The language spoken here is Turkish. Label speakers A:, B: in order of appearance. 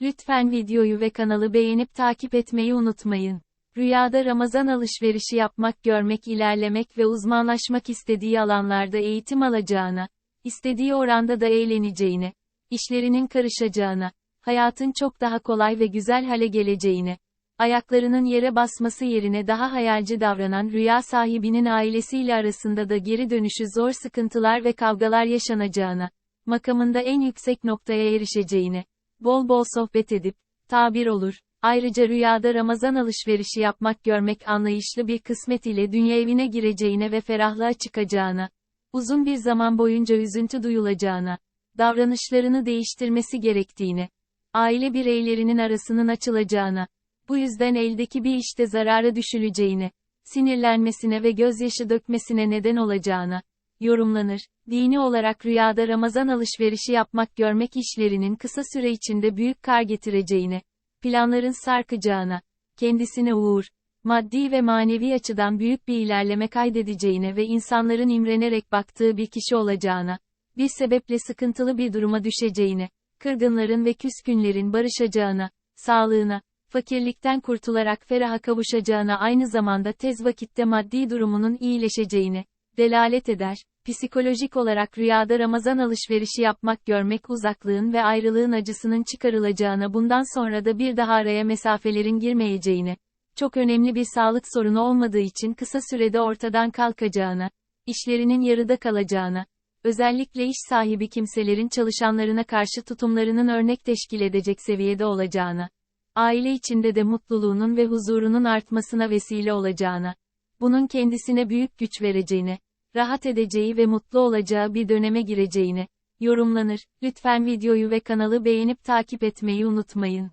A: Lütfen videoyu ve kanalı beğenip takip etmeyi unutmayın. Rüyada Ramazan alışverişi yapmak, görmek, ilerlemek ve uzmanlaşmak istediği alanlarda eğitim alacağına, istediği oranda da eğleneceğine, işlerinin karışacağına, hayatın çok daha kolay ve güzel hale geleceğine, ayaklarının yere basması yerine daha hayalci davranan rüya sahibinin ailesiyle arasında da geri dönüşü zor sıkıntılar ve kavgalar yaşanacağına, makamında en yüksek noktaya erişeceğine, bol bol sohbet edip, tabir olur. Ayrıca rüyada Ramazan alışverişi yapmak görmek anlayışlı bir kısmet ile dünya evine gireceğine ve ferahlığa çıkacağına, uzun bir zaman boyunca üzüntü duyulacağına, davranışlarını değiştirmesi gerektiğine, aile bireylerinin arasının açılacağına, bu yüzden eldeki bir işte zarara düşüleceğine, sinirlenmesine ve gözyaşı dökmesine neden olacağına, yorumlanır. Dini olarak rüyada Ramazan alışverişi yapmak görmek işlerinin kısa süre içinde büyük kar getireceğine, planların sarkacağına, kendisine uğur, maddi ve manevi açıdan büyük bir ilerleme kaydedeceğine ve insanların imrenerek baktığı bir kişi olacağına, bir sebeple sıkıntılı bir duruma düşeceğine, kırgınların ve küskünlerin barışacağına, sağlığına, fakirlikten kurtularak feraha kavuşacağına aynı zamanda tez vakitte maddi durumunun iyileşeceğine, delalet eder. Psikolojik olarak rüyada Ramazan alışverişi yapmak görmek uzaklığın ve ayrılığın acısının çıkarılacağına bundan sonra da bir daha araya mesafelerin girmeyeceğine, çok önemli bir sağlık sorunu olmadığı için kısa sürede ortadan kalkacağına, işlerinin yarıda kalacağına, özellikle iş sahibi kimselerin çalışanlarına karşı tutumlarının örnek teşkil edecek seviyede olacağına, aile içinde de mutluluğunun ve huzurunun artmasına vesile olacağına, bunun kendisine büyük güç vereceğine, rahat edeceği ve mutlu olacağı bir döneme gireceğine yorumlanır. Lütfen videoyu ve kanalı beğenip takip etmeyi unutmayın.